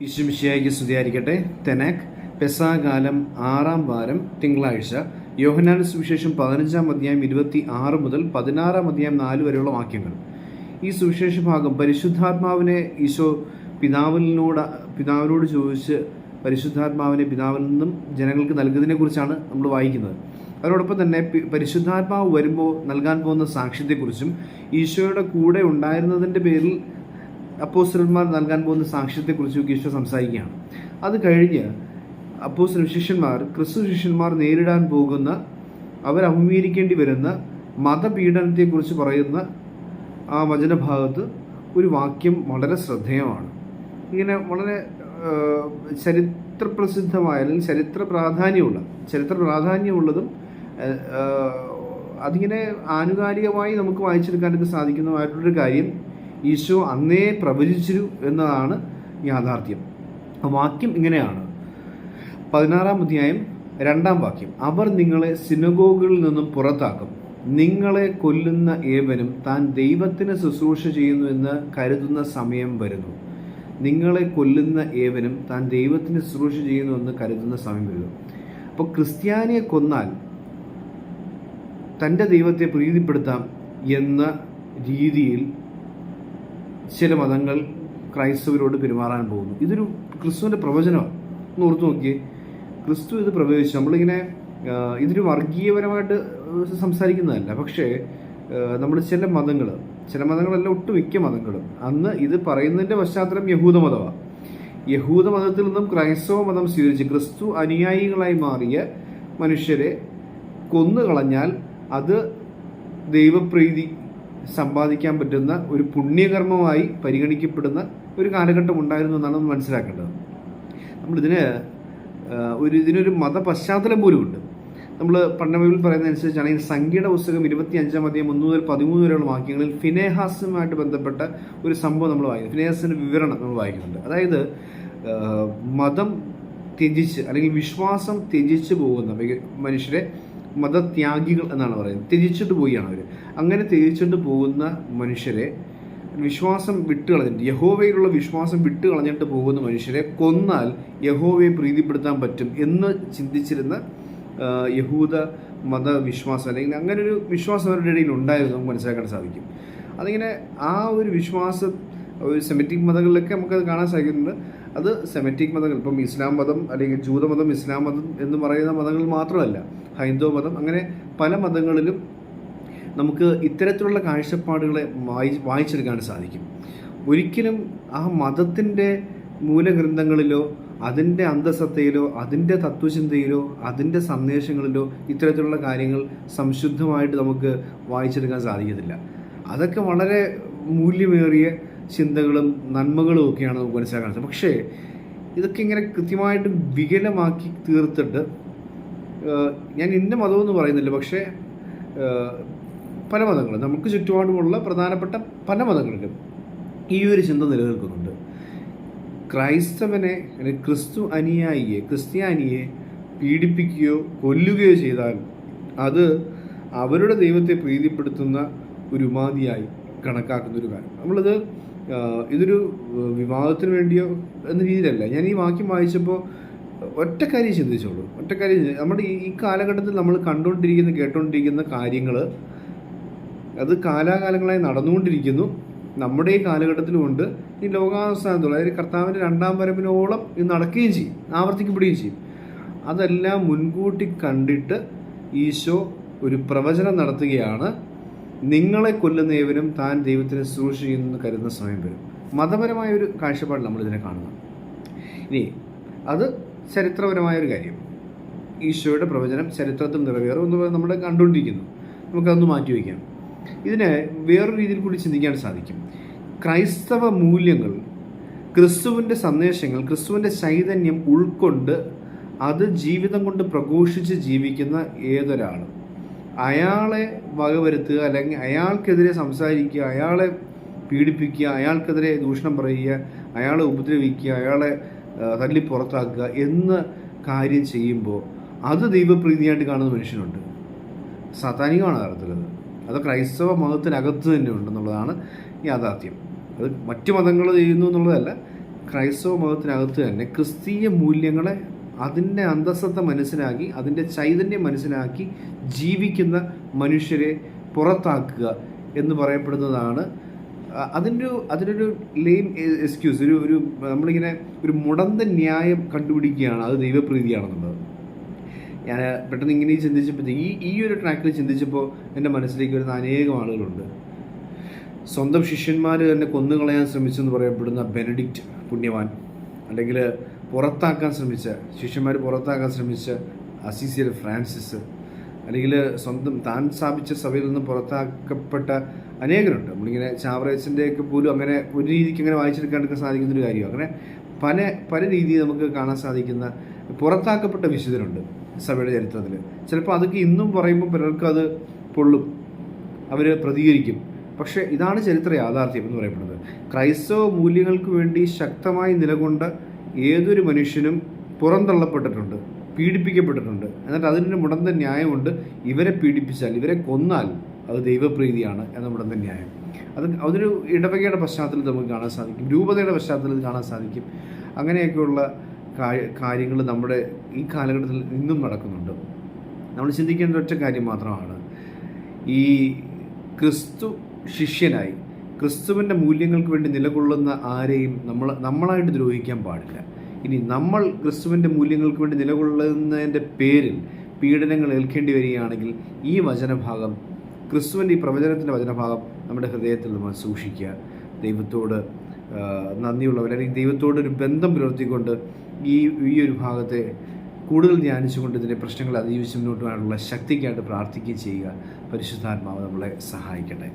ഈശ്വമിശിയായിക്ക് സ്തുതിയായിരിക്കട്ടെ. തെനാക് പെസാകാലം ആറാം വാരം തിങ്കളാഴ്ച. യോഹനാൻ സുവിശേഷം പതിനഞ്ചാം അധ്യായം ഇരുപത്തി ആറ് മുതൽ പതിനാറാം അധ്യായം നാല് വരെയുള്ള വാക്യങ്ങൾ. ഈ സുവിശേഷ ഭാഗം പരിശുദ്ധാത്മാവിനെ ഈശോ പിതാവിനോട് പിതാവിനോട് ചോദിച്ച് പരിശുദ്ധാത്മാവിനെ പിതാവിൽ നിന്നും ജനങ്ങൾക്ക് നൽകുന്നതിനെ കുറിച്ചാണ് നമ്മൾ വായിക്കുന്നത്. അതോടൊപ്പം തന്നെ പരിശുദ്ധാത്മാവ് വരുമ്പോൾ നൽകാൻ പോകുന്ന സാക്ഷ്യത്തെക്കുറിച്ചും ഈശോയുടെ കൂടെ ഉണ്ടായിരുന്നതിന്റെ പേരിൽ അപ്പോസ്റ്റലന്മാർ നൽകാൻ പോകുന്ന സാക്ഷ്യത്തെക്കുറിച്ച് ഈശോ സംസാരിക്കുകയാണ്. അത് കഴിഞ്ഞ് അപ്പോസ്റ്റൽ ശിഷ്യന്മാർ ക്രിസ്തു ശിഷ്യന്മാർ നേരിടാൻ പോകുന്ന അവർ അഭിമുഖീകരിക്കേണ്ടി വരുന്ന മതപീഡനത്തെക്കുറിച്ച് പറയുന്ന ആ വചനഭാഗത്ത് ഒരു വാക്യം വളരെ ശ്രദ്ധേയമാണ്. ഇങ്ങനെ വളരെ ചരിത്രപ്രസിദ്ധമായ അല്ലെങ്കിൽ ചരിത്ര പ്രാധാന്യമുള്ള ചരിത്ര പ്രാധാന്യമുള്ളതും അതിങ്ങനെ ആനുകാലികമായി നമുക്ക് വായിച്ചെടുക്കാനൊക്കെ സാധിക്കുന്നതായിട്ടുള്ളൊരു കാര്യം ഈശോ അന്നേ പ്രവചിച്ചു എന്നതാണ് യാഥാർത്ഥ്യം. വാക്യം ഇങ്ങനെയാണ്. പതിനാറാം അധ്യായം രണ്ടാം വാക്യം. അവർ നിങ്ങളെ സിനഗോഗുകളിൽ നിന്നും പുറത്താക്കും. നിങ്ങളെ കൊല്ലുന്ന ഏവനും താൻ ദൈവത്തിന് ശുശ്രൂഷ ചെയ്യുന്നു എന്ന് കരുതുന്ന സമയം വരുന്നു. നിങ്ങളെ കൊല്ലുന്ന ഏവനും താൻ ദൈവത്തിന് ശുശ്രൂഷ ചെയ്യുന്നു എന്ന് കരുതുന്ന സമയം വരുന്നു. അപ്പോൾ ക്രിസ്ത്യാനിയെ കൊന്നാൽ തന്റെ ദൈവത്തെ പ്രീതിപ്പെടുത്താം എന്ന രീതിയിൽ ചില മതങ്ങൾ ക്രൈസ്തവരോട് പെരുമാറാൻ പോകുന്നു. ഇതൊരു ക്രിസ്തുവിന്റെ പ്രവചനമാണ് ഒന്ന് ഓർത്ത് നോക്കിയേ. ക്രിസ്തു ഇത് പ്രവചിച്ചു നമ്മളിങ്ങനെ ഇതൊരു വർഗീയപരമായിട്ട് സംസാരിക്കുന്നതല്ല. പക്ഷേ നമ്മൾ ചില മതങ്ങൾ ചില മതങ്ങളല്ല ഒട്ടുമിക്ക മതങ്ങളും. അന്ന് ഇത് പറയുന്നതിന്റെ പശ്ചാത്തലം യഹൂദ മതമാണ് യഹൂദ മതത്തിൽ നിന്നും ക്രൈസ്തവ മതം സ്വീകരിച്ച് ക്രിസ്തു അനുയായികളായി മാറിയ മനുഷ്യരെ കൊന്നു കളഞ്ഞാൽ അത് ദൈവപ്രീതി സമ്പാദിക്കാൻ പറ്റുന്ന ഒരു പുണ്യകർമ്മമായി പരിഗണിക്കപ്പെടുന്ന ഒരു കാലഘട്ടം ഉണ്ടായിരുന്നു എന്നാണ് നമ്മൾ മനസ്സിലാക്കേണ്ടത്. നമ്മളിതിന് ഒരു ഇതിനൊരു മത പശ്ചാത്തലം പോലും ഉണ്ട് നമ്മൾ പണ്ടബൈബിൾ പറയുന്ന അനുസരിച്ചാണെങ്കിൽ സംഖ്യയുടെ പുസ്തകം ഇരുപത്തി അഞ്ചാം അധ്യായം ഒന്ന് മുതൽ പതിമൂന്ന് വരെയുള്ള വാക്യങ്ങളിൽ ഫിനേഹാസുമായിട്ട് ബന്ധപ്പെട്ട ഒരു സംഭവം നമ്മൾ വായിക്കുന്നു. ഫിനേഹാസിന്റെ വിവരണം നമ്മൾ വായിക്കുന്നുണ്ട്. അതായത് മതം ത്യജിച്ച് അല്ലെങ്കിൽ വിശ്വാസം ത്യജിച്ച് പോകുന്ന മനുഷ്യരെ മതത്യാഗികൾ എന്നാണ് പറയുന്നത്. ത്യജിച്ചിട്ട് പോവുകയാണ് അവർ അങ്ങനെ ത്യജിച്ചിട്ട് പോകുന്ന മനുഷ്യരെ വിശ്വാസം വിട്ട് കളഞ്ഞിട്ട് യഹോവയിലുള്ള വിശ്വാസം വിട്ട് കളഞ്ഞിട്ട് പോകുന്ന മനുഷ്യരെ കൊന്നാൽ യഹോവയെ പ്രീതിപ്പെടുത്താൻ പറ്റും എന്ന് ചിന്തിച്ചിരുന്ന യഹൂദ മതവിശ്വാസം അല്ലെങ്കിൽ അങ്ങനെ ഒരു വിശ്വാസം അവരുടെ ഇടയിൽ ഉണ്ടായിരുന്നു നമുക്ക് മനസ്സിലാക്കാൻ സാധിക്കും. അതിങ്ങനെ ആ ഒരു വിശ്വാസം ഒരു സെമിറ്റിക് മതങ്ങളിലൊക്കെ നമുക്കത് കാണാൻ സാധിക്കുന്നുണ്ട്. അത് സെമറ്റിക് മതങ്ങൾ ഇപ്പം ഇസ്ലാം മതം അല്ലെങ്കിൽ ജൂതമതം ഇസ്ലാം മതം എന്ന് പറയുന്ന മതങ്ങൾ മാത്രമല്ല ഹൈന്ദവ മതം അങ്ങനെ പല മതങ്ങളിലും നമുക്ക് ഇത്തരത്തിലുള്ള കാഴ്ചപ്പാടുകളെ വായി വായിച്ചെടുക്കാൻ സാധിക്കും. ഒരിക്കലും ആ മതത്തിന്റെ മൂലഗ്രന്ഥങ്ങളിലോ അതിന്റെ അന്തസത്തയിലോ അതിന്റെ തത്വചിന്തയിലോ അതിന്റെ സന്ദേശങ്ങളിലോ ഇത്തരത്തിലുള്ള കാര്യങ്ങൾ സംശുദ്ധമായിട്ട് നമുക്ക് വായിച്ചെടുക്കാൻ സാധിക്കത്തില്ല. അതൊക്കെ വളരെ മൂല്യമേറിയ ചിന്തകളും നന്മകളും ഒക്കെയാണ് നമുക്ക് മനസ്സിലാക്കാൻ പക്ഷേ ഇതൊക്കെ ഇങ്ങനെ കൃത്യമായിട്ട് വികലമാക്കി തീർത്തിട്ട് ഞാൻ ഇന്ന മതമെന്ന് പറയുന്നില്ല പക്ഷേ പല മതങ്ങളും നമുക്ക് ചുറ്റുപാടുമുള്ള പ്രധാനപ്പെട്ട പല മതങ്ങളിലും ഈ ഒരു ചിന്ത നിലനിൽക്കുന്നുണ്ട്. ക്രൈസ്തവനെ അല്ലെങ്കിൽ ക്രിസ്തു അനുയായിയെ ക്രിസ്ത്യാനിയെ പീഡിപ്പിക്കുകയോ കൊല്ലുകയോ ചെയ്താൽ അത് അവരുടെ ദൈവത്തെ പ്രീതിപ്പെടുത്തുന്ന ഒരു ഉപാധിയായി കണക്കാക്കുന്ന ഒരു കാര്യം. നമ്മളത് ഇതൊരു വിവാദത്തിന് വേണ്ടിയോ എന്ന രീതിയിലല്ല. ഞാൻ ഈ വാക്യം വായിച്ചപ്പോൾ ഒറ്റ കാര്യം ചിന്തിച്ചോളൂ. ഒറ്റ കാര്യം നമ്മുടെ ഈ കാലഘട്ടത്തിൽ നമ്മൾ കണ്ടുകൊണ്ടിരിക്കുന്ന കേട്ടുകൊണ്ടിരിക്കുന്ന കാര്യങ്ങൾ അത് കാലാകാലങ്ങളായി നടന്നുകൊണ്ടിരിക്കുന്നു. നമ്മുടെ ഈ കാലഘട്ടത്തിലുമുണ്ട്. ഈ ലോകാവസ്ഥാനത്തുള്ള അതായത് കർത്താവിന്റെ രണ്ടാം വരവിനോളം ഇത് നടക്കുകയും ചെയ്യും. ആവർത്തിക്കപ്പെടുകയും ചെയ്യും. അതെല്ലാം മുൻകൂട്ടി കണ്ടിട്ട് ഈശോ ഒരു പ്രവചനം നടത്തുകയാണ്. നിങ്ങളെ കൊല്ലുന്ന ഏവരും താൻ ദൈവത്തിന് സൂക്ഷിക്കുന്നു എന്ന് കരുതുന്ന സമയം വരും. മതപരമായ ഒരു കാഴ്ചപ്പാട് നമ്മൾ ഇതിനെ കാണുന്നത് ഇനി അത് ചരിത്രപരമായ ഒരു കാര്യം. ഈശോയുടെ പ്രവചനം ചരിത്രത്തിൽ നിറവേറും എന്ന് നമ്മൾ കണ്ടുകൊണ്ടിരിക്കുന്നു. നമുക്കതൊന്ന് മാറ്റി വയ്ക്കാം. ഇതിനെ വേറൊരു രീതിയിൽ കൂടി ചിന്തിക്കാൻ സാധിക്കും. ക്രൈസ്തവ മൂല്യങ്ങൾ ക്രിസ്തുവിന്റെ സന്ദേശങ്ങൾ ക്രിസ്തുവിന്റെ ചൈതന്യം ഉൾക്കൊണ്ട് അത് ജീവിതം കൊണ്ട് പ്രഘോഷിച്ച് ജീവിക്കുന്ന ഏതൊരാളും അയാളെ വകവരുത്തുക അല്ലെങ്കിൽ അയാൾക്കെതിരെ സംസാരിക്കുക അയാളെ പീഡിപ്പിക്കുക അയാൾക്കെതിരെ ദൂഷണം പറയുക അയാളെ ഉപദ്രവിക്കുക അയാളെ തല്ലി പുറത്താക്കുക എന്ന കാര്യം ചെയ്യുമ്പോൾ അത് ദൈവപ്രീതിയായിട്ട് കാണുന്ന മനുഷ്യനുണ്ട്. സാത്താനികമാണ് അർത്ഥത്തിലത് അത് ക്രൈസ്തവ മതത്തിനകത്ത് തന്നെ ഉണ്ടെന്നുള്ളതാണ് യാഥാർത്ഥ്യം. അത് മറ്റു മതങ്ങൾ ചെയ്യുന്നു എന്നുള്ളതല്ല ക്രൈസ്തവ മതത്തിനകത്ത് തന്നെ ക്രിസ്തീയ മൂല്യങ്ങളെ അതിന്റെ അന്തസ്സത്ത മനസ്സിലാക്കി അതിന്റെ ചൈതന്യം മനസ്സിലാക്കി ജീവിക്കുന്ന മനുഷ്യരെ പുറത്താക്കുക എന്ന് പറയപ്പെടുന്നതാണ്. അതിന്റെ അതിനൊരു ലെയിം എക്സ്ക്യൂസ് ഒരു ഒരു നമ്മളിങ്ങനെ ഒരു മുടന്ത ന്യായം കണ്ടുപിടിക്കുകയാണ് അത് ദൈവപ്രീതിയാണെന്നുള്ളത്. ഞാൻ പെട്ടെന്ന് ഇങ്ങനെ ചിന്തിച്ചപ്പോൾ ഈ ഈ ഒരു ട്രാക്കിൽ ചിന്തിച്ചപ്പോൾ എന്റെ മനസ്സിലേക്ക് വരുന്ന അനേകം ആളുകളുണ്ട്. സ്വന്തം ശിഷ്യന്മാർ തന്നെ കൊന്നുകളയാൻ ശ്രമിച്ചെന്ന് പറയപ്പെടുന്ന ബെനഡിക്റ്റ് പുണ്യവാൻ. അല്ലെങ്കിൽ പുറത്താക്കാൻ ശ്രമിച്ച ശിഷ്യന്മാർ പുറത്താക്കാൻ ശ്രമിച്ച അസീസിയൽ ഫ്രാൻസിസ് അല്ലെങ്കിൽ സ്വന്തം താൻ സ്ഥാപിച്ച സഭയിൽ നിന്ന് പുറത്താക്കപ്പെട്ട അനേകരുണ്ട്. നമ്മളിങ്ങനെ ചാവറേസിന്റെയൊക്കെ പോലും അങ്ങനെ ഒരു രീതിക്ക് അങ്ങനെ വായിച്ചെടുക്കാനൊക്കെ സാധിക്കുന്നൊരു കാര്യം അങ്ങനെ പല പല രീതിയിൽ നമുക്ക് കാണാൻ സാധിക്കുന്ന പുറത്താക്കപ്പെട്ട വിശുദ്ധരുണ്ട് സഭയുടെ ചരിത്രത്തിൽ ചിലപ്പോൾ അതൊക്കെ ഇന്നും പറയുമ്പോൾ പലർക്കും അത് പൊള്ളും അവർ പ്രതികരിക്കും. പക്ഷേ ഇതാണ് ചരിത്ര യാഥാർത്ഥ്യം എന്ന് പറയപ്പെടുന്നത്. ക്രൈസ്തവ മൂല്യങ്ങൾക്ക് വേണ്ടി ശക്തമായി നിലകൊണ്ട ഏതൊരു മനുഷ്യനും പുറന്തള്ളപ്പെട്ടിട്ടുണ്ട് പീഡിപ്പിക്കപ്പെട്ടിട്ടുണ്ട്. എന്നിട്ട് അതിന് മുടന്ത ന്യായമുണ്ട്. ഇവരെ പീഡിപ്പിച്ചാൽ ഇവരെ കൊന്നാൽ അത് ദൈവപ്രീതിയാണ് എന്ന മുടന്ത ന്യായം. അത് അതൊരു ഇടവകയുടെ പശ്ചാത്തലത്തിൽ നമുക്ക് കാണാൻ സാധിക്കും. രൂപതയുടെ പശ്ചാത്തലത്തിൽ കാണാൻ സാധിക്കും. അങ്ങനെയൊക്കെയുള്ള കാര്യങ്ങൾ നമ്മുടെ ഈ കാലഘട്ടത്തിൽ നിന്നും നടക്കുന്നുണ്ട്. നമ്മൾ ചിന്തിക്കേണ്ട ഒറ്റ കാര്യം മാത്രമാണ് ഈ ക്രിസ്തു ശിഷ്യനായി ക്രിസ്തുവിന്റെ മൂല്യങ്ങൾക്ക് വേണ്ടി നിലകൊള്ളുന്ന ആരെയും നമ്മൾ നമ്മളായിട്ട് ദ്രോഹിക്കാൻ പാടില്ല. ഇനി നമ്മൾ ക്രിസ്തുവിന്റെ മൂല്യങ്ങൾക്ക് വേണ്ടി നിലകൊള്ളുന്നതിന്റെ പേരിൽ പീഡനങ്ങൾ ഏൽക്കേണ്ടി വരികയാണെങ്കിൽ ഈ വചനഭാഗം ക്രിസ്തുവിന്റെ ഈ പ്രവചനത്തിന്റെ വചനഭാഗം നമ്മുടെ ഹൃദയത്തിൽ നമ്മൾ സൂക്ഷിക്കുക. ദൈവത്തോട് നന്ദിയുള്ളവർ അല്ലെങ്കിൽ ദൈവത്തോട് ഒരു ബന്ധം പുലർത്തിക്കൊണ്ട് ഈ ഈ ഒരു ഭാഗത്തെ കൂടുതൽ ധ്യാനിച്ചുകൊണ്ട് ഇതിന്റെ പ്രശ്നങ്ങൾ അതിജീവിച്ച് മുന്നോട്ട് പോകാനുള്ള ശക്തിക്കായിട്ട് പ്രാർത്ഥിക്കുകയും ചെയ്യുക. പരിശുദ്ധാത്മാവ് നമ്മളെ സഹായിക്കട്ടെ.